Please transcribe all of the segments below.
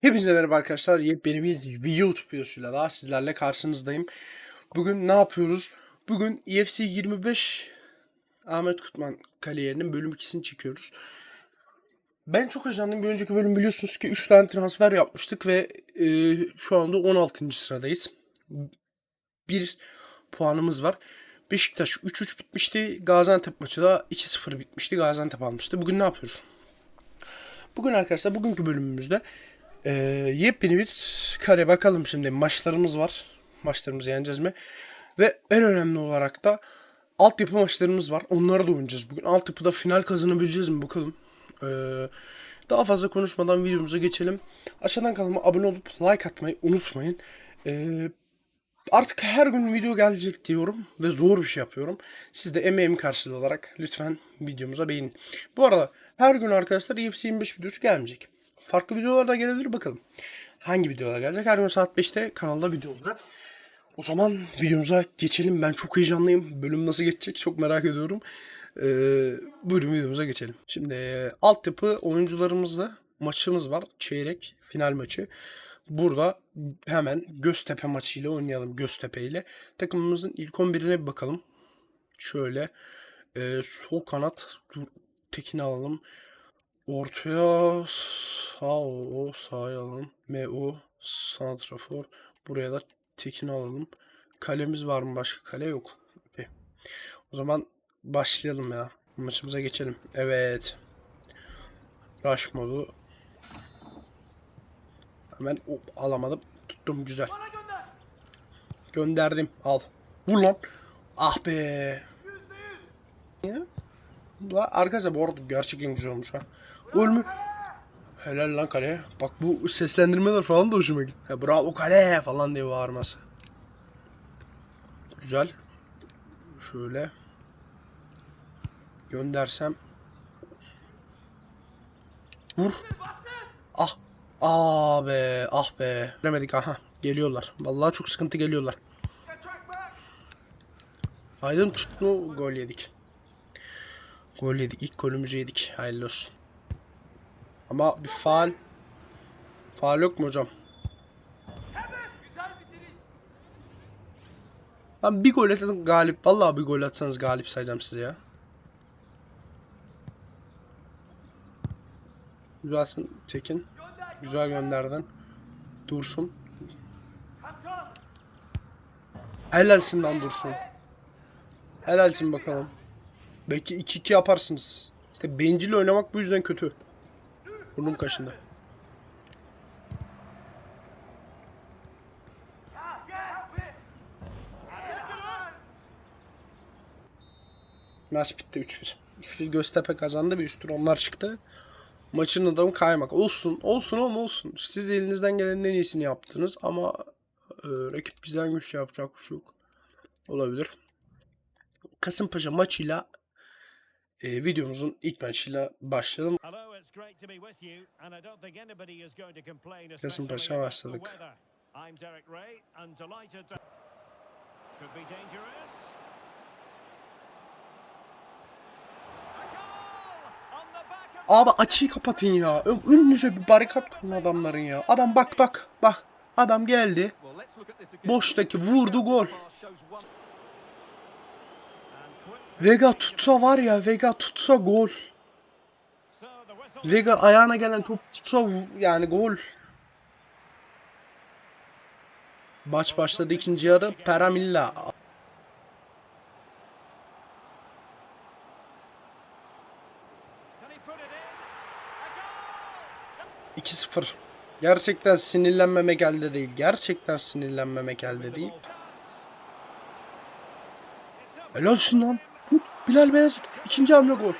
Hepinize merhaba arkadaşlar. Yepyeni bir YouTube videosuyla daha sizlerle karşınızdayım. Bugün ne yapıyoruz? Bugün E UFC 25 Ahmet Kutman kariyerinin bölüm 2'sini çekiyoruz. Ben çok heyecanlıyım. Bir önceki bölüm biliyorsunuz ki 3 tane transfer yapmıştık ve e, şu anda 16. sıradayız. Bir puanımız var. Beşiktaş 3-3 bitmişti. Gaziantep maçı da 2-0 bitmişti. Gaziantep almıştı. Bugün ne yapıyoruz? Bugün arkadaşlar bugünkü bölümümüzde ee, yepyeni bir kare bakalım şimdi maçlarımız var. Maçlarımızı yeneceğiz mi? Ve en önemli olarak da altyapı maçlarımız var. Onları da oynayacağız bugün. Altyapıda final kazanabileceğiz mi bakalım. Ee, daha fazla konuşmadan videomuza geçelim. Aşağıdan kanalıma abone olup like atmayı unutmayın. Ee, artık her gün video gelecek diyorum ve zor bir şey yapıyorum. Siz de emeğim karşılığı olarak lütfen videomuza beğenin. Bu arada her gün arkadaşlar E UFC 25 videosu gelmeyecek. Farklı videolar da gelebilir bakalım. Hangi videolar gelecek? Her gün saat 5'te kanalda video olacak. O zaman videomuza geçelim. Ben çok heyecanlıyım. Bölüm nasıl geçecek çok merak ediyorum. Ee, buyurun videomuza geçelim. Şimdi e, altyapı oyuncularımızla maçımız var. Çeyrek final maçı. Burada hemen Göztepe maçıyla oynayalım. Göztepe ile. Takımımızın ilk 11'ine bir bakalım. Şöyle e, sol kanat dur, Tekin'i alalım. Ortaya sağ o sağa alalım. MO santrafor. Buraya da Tekin'i alalım. Kalemiz var mı başka kale yok. Peki. O zaman başlayalım ya. Maçımıza geçelim. Evet. Rush modu. Hemen hop, alamadım. Tuttum güzel. Gönderdim. Al. Vur lan. Ah be. Ya. La arkadaşlar bu arada gerçekten güzel olmuş ha. Gol mü? Helal lan kale. Bak bu seslendirmeler falan da hoşuma gitti. Ha, bravo kale falan diye bağırması. Güzel. Şöyle. Göndersem. Vur. Ah. Ah be. Ah be. Demedik aha. Geliyorlar. Vallahi çok sıkıntı geliyorlar. Aydın tuttu gol yedik. Gol yedik. İlk golümüzü yedik. Hayırlı olsun. Ama bir faal. Faal yok mu hocam? Lan bir gol atsanız galip. Vallahi bir gol atsanız galip sayacağım size ya. Güzelsin Tekin. Güzel gönderdin. Dursun. Helalsin lan Dursun. Helalsin bakalım. Belki 2-2 yaparsınız. İşte bencil oynamak bu yüzden kötü. Burnum kaşındı. Maç bitti 3-1. Şimdi Göztepe kazandı bir üstün onlar çıktı. Maçın adamı kaymak. Olsun. Olsun ama olsun. Siz elinizden gelenin en iyisini yaptınız ama e, rakip bizden güçlü yapacak bir şey yok. Olabilir. Kasımpaşa maçıyla e, videomuzun ilk maçıyla başlayalım. Hello, it's great to be with you, and I don't think anybody is going to complain, Kasımpaşa especially about the başladık. weather. I'm Derek Ray, and delighted to... Could be dangerous. A goal on the back of... Abi açıyı kapatın ya. Ön- Önünüze bir barikat kurun adamların ya. Adam bak bak bak. Adam geldi. Boştaki vurdu gol. Vega tutsa var ya Vega tutsa gol. Vega ayağına gelen top tutsa yani gol. Maç başladı ikinci yarı. Peramilla. Goal! 2-0. Gerçekten sinirlenmemek elde değil. Gerçekten sinirlenmemek elde değil. Helal olsun lan. Bilal Beyazıt. İkinci hamle gol.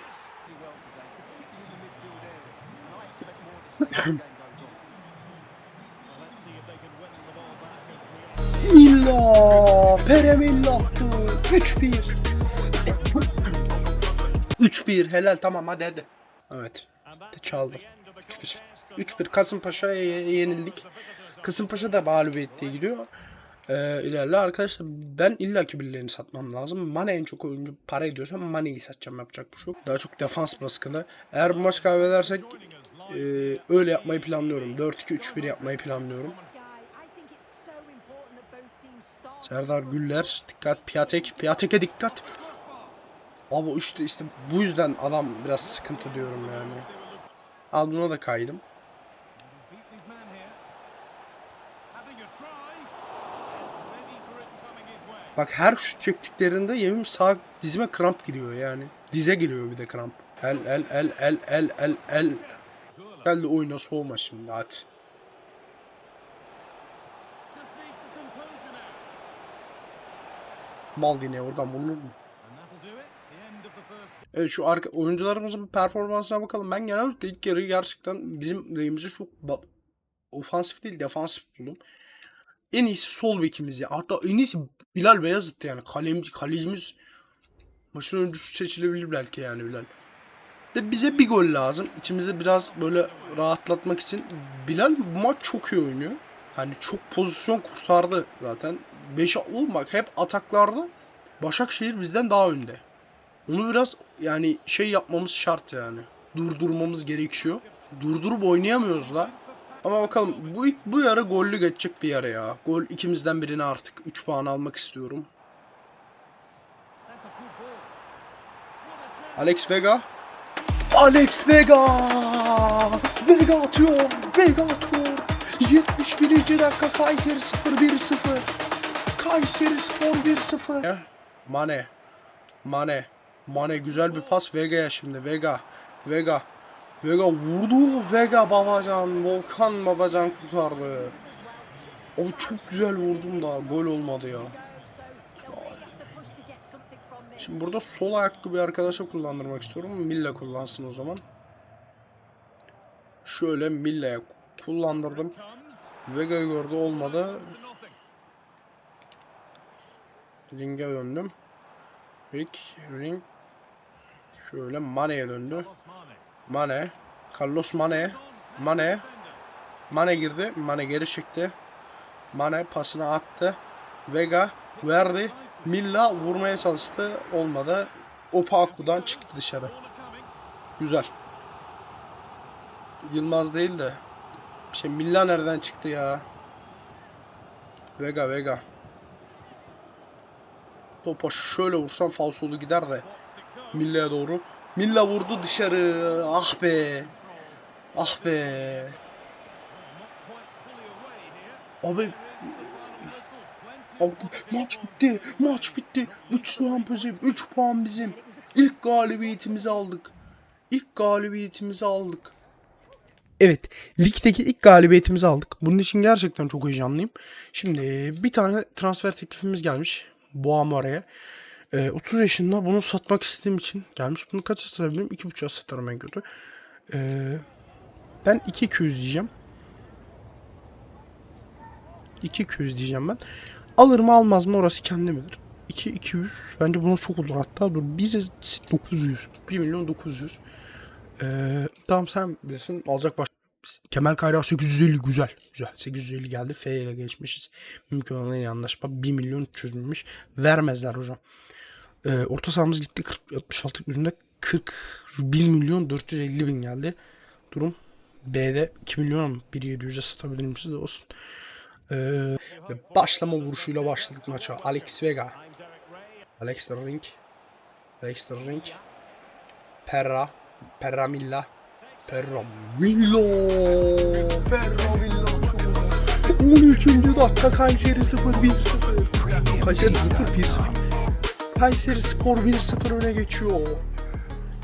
Milla. Peremilla attı. 3-1. 3-1. Helal tamam hadi hadi. Evet. That Çaldı. the end of the 3-1. contest. 3-1 Kasımpaşa'ya ye- yenildik. Kasımpaşa da mağlubiyetle gidiyor. Ee, ilerle arkadaşlar ben illaki birilerini satmam lazım. Mane en çok oyuncu para ediyorsam Mane'yi satacağım yapacak bir şey yok. Daha çok defans baskılı. Eğer bu maç kaybedersek e, öyle yapmayı planlıyorum. 4-2-3-1 yapmayı planlıyorum. Serdar Güller dikkat Piatek Piatek'e dikkat. Ama işte işte bu yüzden adam biraz sıkıntı diyorum yani. Al da kaydım. Bak her şut çektiklerinde yemin sağ dizime kramp giriyor yani. Dize giriyor bir de kramp. El el el el el el el. Gel de oyna soğuma şimdi hadi. Mal yine oradan bulunur mu? Evet şu arka oyuncularımızın performansına bakalım. Ben genellikle ilk yarıyı gerçekten bizim lehimize çok ofansif değil defansif buldum. En iyisi sol bekimiz ya. Hatta en iyisi Bilal Beyazıt'tı yani. Kalem, kalecimiz maçın öncüsü seçilebilir belki yani Bilal. De bize bir gol lazım. İçimizi biraz böyle rahatlatmak için. Bilal bu maç çok iyi oynuyor. Hani çok pozisyon kurtardı zaten. 5 olmak hep ataklarda Başakşehir bizden daha önde. Onu biraz yani şey yapmamız şart yani. Durdurmamız gerekiyor. Durdurup oynayamıyoruz da. Ama bakalım bu bu yara gollü geçecek bir yara ya. Gol ikimizden birini artık 3 puan almak istiyorum. Alex Vega. Alex Vega! Vega atıyor. Vega atıyor. 71. dakika Kayseri 0-1-0. Kayseri Spor 1-0. Mane. Mane. Mane güzel bir pas Vega'ya şimdi. Vega. Vega. Vega vurdu. Vega Babacan. Volkan Babacan kurtardı. O çok güzel vurdum da gol olmadı ya. Şimdi burada sol ayaklı bir arkadaşa kullandırmak istiyorum. Milla kullansın o zaman. Şöyle Milla'ya kullandırdım. Vega'yı gördü olmadı. Ring'e döndüm. Rick, Ring. Şöyle Mane'ye döndü. Mane. Carlos Mane. Mane. Mane girdi. Mane geri çıktı. Mane pasını attı. Vega verdi. Milla vurmaya çalıştı. Olmadı. Opa Aku'dan çıktı dışarı. Güzel. Yılmaz değil de. Şey Milla nereden çıktı ya? Vega Vega. Topa şöyle vursam falsolu gider de. Milla'ya doğru. Milla vurdu dışarı. Ah be. Ah be. Abi Abi, maç bitti. Maç bitti. 3 puan bizim. 3 puan bizim. İlk galibiyetimizi aldık. İlk galibiyetimizi aldık. Evet, ligdeki ilk galibiyetimizi aldık. Bunun için gerçekten çok heyecanlıyım. Şimdi bir tane transfer teklifimiz gelmiş. Boğamara'ya. Ee, 30 yaşında bunu satmak istediğim için gelmiş. Bunu kaça satabilirim? 2.5'a satarım en kötü. Ee, ben 2.200 diyeceğim. 2.200 diyeceğim ben. Alır mı almaz mı orası kendi bilir. 2 200 bence buna çok olur hatta dur 1 900 1 milyon 900 ee, tamam sen bilirsin. Alacak baş Kemal Kayra 850 güzel güzel. 850 geldi. F ile geçmişiz mümkün olan en iyi anlaşma. 1 milyon 300 binmiş vermezler hocam. Ee, orta sahamız gitti. 40 66 yüzünde 41 milyon 450 bin geldi. Durum B'de. 2 milyon 1.700'e satabilir misiniz olsun ee, ve başlama vuruşuyla başladık maça. Alex Vega. Alex Ring. Alex Ring. Perra. Perra Milla. Perra Millo. Perra Millo. 13. dakika Kayseri 0-1-0. Kayseri 0-1-0. Kayseri Spor 1-0 öne geçiyor.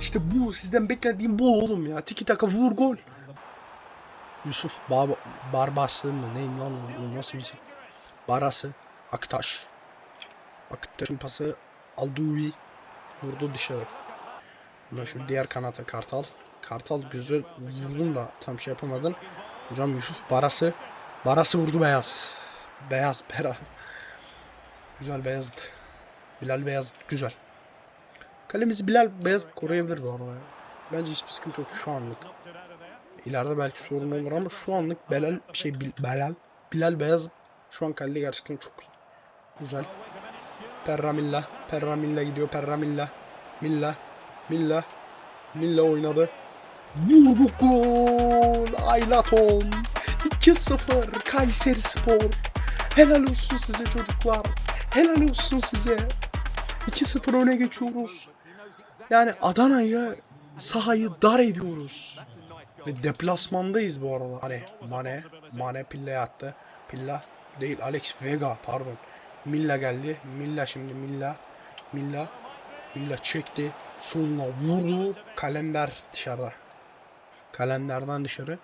İşte bu sizden beklediğim bu oğlum ya. Tiki taka vur gol. Yusuf Bar Barbası mı neyim lan o nasıl bir şey? Barası Aktaş. Aktaş'ın pası Alduvi vurdu dışarı. Hemen şu diğer kanata Kartal. Kartal güzel vurdum da tam şey yapamadın. Hocam Yusuf Barası. Barası vurdu beyaz. Beyaz Bera. Güzel Beyazıt. Bilal Beyazıt güzel. Kalemizi Bilal Beyazıt koruyabilir bu arada. Bence hiçbir sıkıntı yok şu anlık. İleride belki sorun olur ama şu anlık Belal şey Bil- Belal Bilal Beyaz şu an kalede gerçekten çok iyi. Güzel. Perramilla. Perramilla gidiyor. Perramilla. Milla. Milla. Milla oynadı. Vurduk gol. Aylaton. 2-0 Kayseri Spor. Helal olsun size çocuklar. Helal olsun size. 2-0 öne geçiyoruz. Yani Adana'yı sahayı dar ediyoruz. Ve deplasmandayız bu arada. Hani Mane, Mane Pilla'ya attı. Pilla değil Alex Vega pardon. Milla geldi. Milla şimdi Milla. Milla. Milla çekti. Soluna vurdu. Kalender dışarıda. Kalenderden dışarı.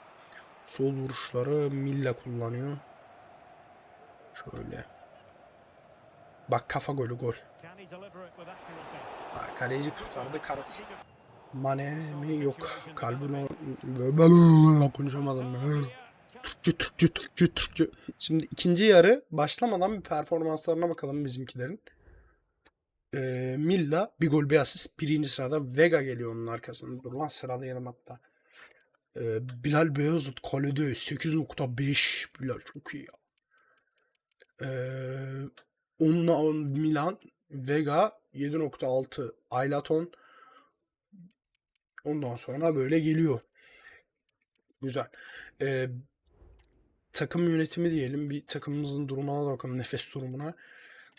Sol vuruşları Milla kullanıyor. Şöyle. Bak kafa golü gol. Ha, kaleci kurtardı. Kar Mane mi yok. Kalbini ben konuşamadım. Türkçe Türkçe Türkçe Türkçe. Şimdi ikinci yarı başlamadan bir performanslarına bakalım bizimkilerin. Ee, Milla bir gol bir asist. Birinci sırada Vega geliyor onun arkasında. Dur lan sıralayalım hatta. Ee, Bilal Beyazıt kalede 8.5. Bilal çok iyi ya. Ee, onunla on Milan Vega 7.6 Aylaton ondan sonra böyle geliyor. Güzel. Ee, takım yönetimi diyelim. Bir takımımızın durumuna da bakalım. Nefes durumuna.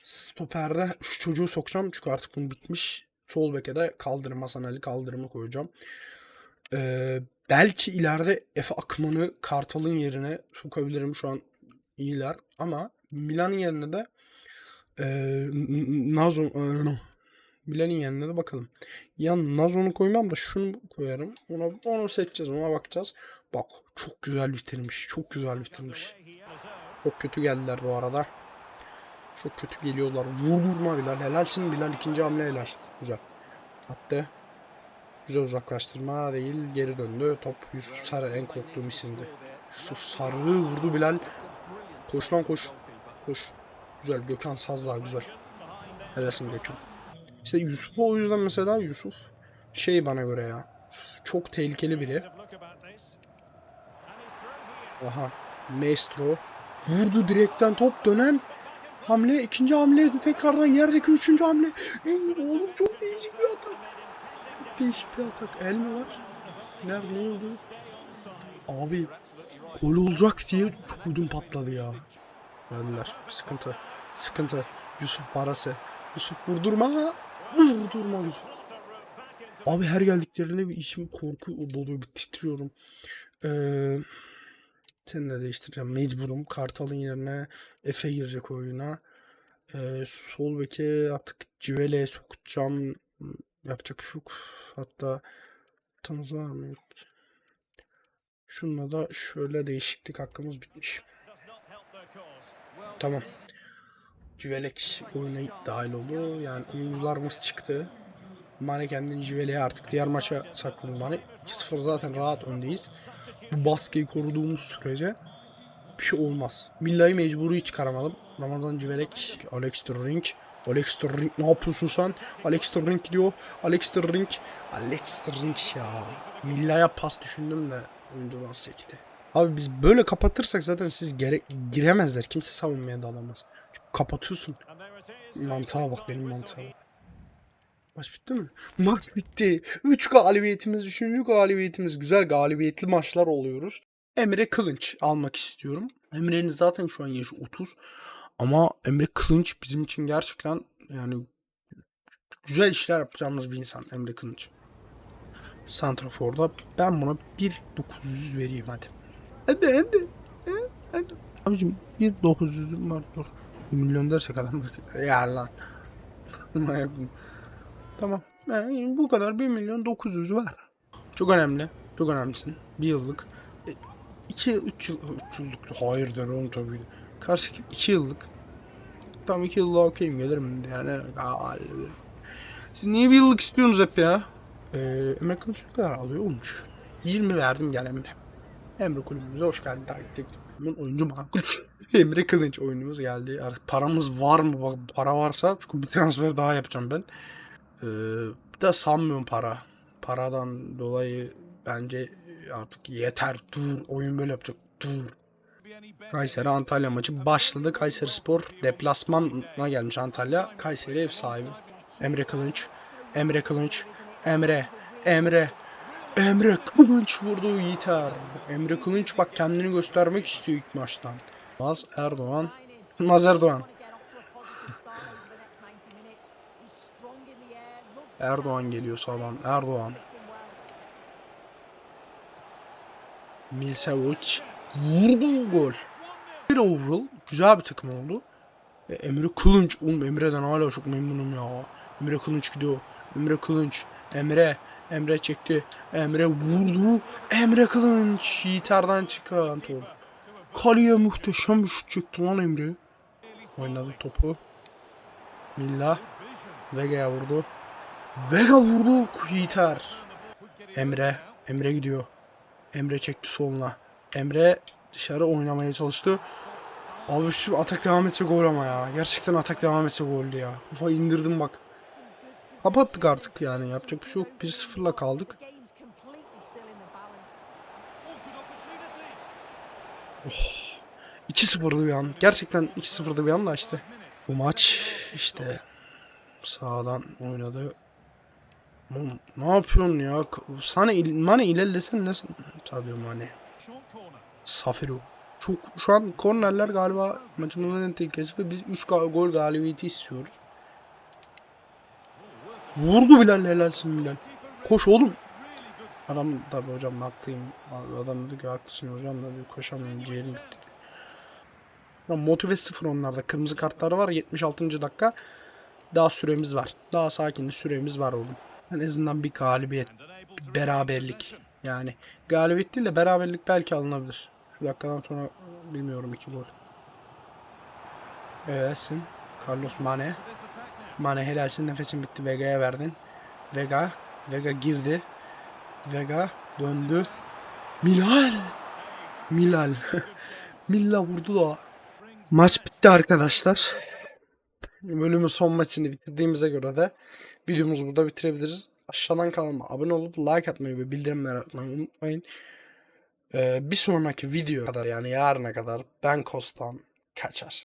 Stoperde şu çocuğu sokacağım. Çünkü artık bunu bitmiş. Sol beke de kaldırım. Hasan kaldırımı koyacağım. Ee, belki ileride Efe Akman'ı Kartal'ın yerine sokabilirim. Şu an iyiler. Ama Milan'ın yerine de ee, Nazo ee, Milan'ın yerine de bakalım. Ya Nazo'nu koymam da şunu koyarım. Ona onu seçeceğiz. Ona bakacağız. Bak çok güzel bitirmiş. Çok güzel bitirmiş. Çok kötü geldiler bu arada. Çok kötü geliyorlar. Vurdurma Bilal. Helalsin Bilal. ikinci hamle helal. Güzel. Attı. Güzel uzaklaştırma değil. Geri döndü. Top Yusuf Sarı en korktuğum isimdi. Yusuf Sarı vurdu Bilal. Koş lan koş. Koş. Güzel. Gökhan Saz var güzel. Helalsin Gökhan. İşte Yusuf o yüzden mesela Yusuf şey bana göre ya. Çok tehlikeli biri. Aha. Maestro. Vurdu direkten top dönen hamle. ikinci hamleydi tekrardan yerdeki üçüncü hamle. Ey, oğlum çok değişik bir atak. Değişik bir atak. El mi var? Nerede ne oldu? Abi gol olacak diye çok ödüm patladı ya. Verdiler. Sıkıntı. Sıkıntı. Yusuf parası. Yusuf vurdurma. Vurdurma Yusuf. Abi her geldiklerinde bir içim korku doluyor. Bir titriyorum. Ee, seni de değiştireceğim. Mecburum. Kartal'ın yerine Efe girecek oyuna. Ee, sol beke artık Civele'ye sokacağım. Yapacak bir şey yok. Hatta tanız var mı? Şununla da şöyle değişiklik hakkımız bitmiş. Tamam. Civelek oyuna dahil oldu. Yani oyuncularımız çıktı. Mane kendini Civele'ye artık diğer maça sakladı Mane. 2-0 zaten rahat öndeyiz. Bu baskıyı koruduğumuz sürece bir şey olmaz. Milla'yı mecburi çıkaramadım. Ramazan Civelek, Alex Sterling. Alex Sterling ne yapıyorsun sen? Alex Sterling gidiyor. Alex Sterling. Alex Sterling ya. Milla'ya pas düşündüm de oyuncudan sekti. Abi biz böyle kapatırsak zaten siz gere- giremezler. Kimse savunmaya da alamaz. Çünkü kapatıyorsun. Mantığa bak benim mantığa bak. Maç bitti mi? Maç bitti. 3 galibiyetimiz, 3. galibiyetimiz. Güzel galibiyetli maçlar oluyoruz. Emre Kılınç almak istiyorum. Emre'nin zaten şu an yaşı 30. Ama Emre Kılınç bizim için gerçekten yani güzel işler yapacağımız bir insan Emre Kılınç. Santrafor'da ben buna 1.900 vereyim hadi. Hadi hadi. Hadi. Abicim 1.900'üm var dur. 1 milyon dersek adam ya lan. tamam. Yani bu kadar 1 milyon 900 var. Çok önemli. Çok önemlisin. Bir yıllık. 2 3 yıl 3 yıllık. Hayır der oğlum tabii. Karşı 2 yıllık. Tam 2 yıllık okeyim gelirim yani. Galiba. Siz niye bir yıllık istiyorsunuz hep ya? Ee, ne kadar alıyor olmuş. 20 verdim gel Emre. Emre kulübümüze hoş geldin. Takip teklifinin oyuncu makul. Emre Kılıç oyunumuz geldi. Artık paramız var mı? Bak, para varsa çünkü bir transfer daha yapacağım ben. Ee, bir de sanmıyorum para. Paradan dolayı bence artık yeter. Dur. Oyun böyle yapacak. Dur. Kayseri Antalya maçı başladı. Kayseri Spor deplasmana gelmiş Antalya. Kayseri ev sahibi. Emre Kılınç. Emre Kılınç. Emre. Emre. Emre Kılınç vurdu Yiğiter. Emre Kılınç bak kendini göstermek istiyor ilk maçtan. Maz Erdoğan. Maz Erdoğan. Erdoğan geliyor sağdan. Erdoğan. Milsevic. Vurdu gol. Bir overall. Güzel bir takım oldu. E, Emre Kılınç. Oğlum Emre'den hala çok memnunum ya. Emre Kılınç gidiyor. Emre Kılınç. Emre. Emre çekti. Emre vurdu. Emre Kılınç. Yiğiter'den çıkan top. Kaleye muhteşem şut çekti lan Emre. Oynadı topu. Milla. Vega'ya vurdu. Vega vurdu. Yiğiter. Emre. Emre gidiyor. Emre çekti soluna. Emre dışarı oynamaya çalıştı. Abi şu atak devam etse gol ama ya. Gerçekten atak devam etse goldü ya. Kafa indirdim bak. Kapattık artık yani. Yapacak bir şey yok. 1-0'la kaldık. 2-0'dı bir an. Gerçekten 2-0'dı bir an işte. Bu maç işte sağdan oynadı. Ne yapıyorsun ya? Sana il, Mane ilerlesen ne Sadio Mane. Safiru. Çok şu an kornerler galiba maçımızın en tehlikesi ve biz 3 gol galibiyeti istiyoruz. Vurdu Bilal helalsin Bilal. Koş oğlum. Adam tabi hocam haklıyım. Adam dedi ki haklısın hocam da diyor koşamıyorum ciğerim bitti. Ya motive sıfır onlarda. Kırmızı kartları var 76. dakika. Daha süremiz var. Daha sakin süremiz var oğlum. En azından bir galibiyet. Bir beraberlik. Yani galibiyet değil de beraberlik belki alınabilir. Şu dakikadan sonra bilmiyorum iki gol. Evetsin. Carlos Mane. Mane helalsin nefesin bitti. Vega'ya verdin. Vega. Vega girdi. Vega döndü. Milal. Milal. Milla vurdu da. Maç bitti arkadaşlar. Bölümün son maçını bitirdiğimize göre de videomuzu burada bitirebiliriz. Aşağıdan kanalıma abone olup like atmayı ve bildirimleri atmayı unutmayın. Ee, bir sonraki video kadar yani yarına kadar ben Kostan kaçar.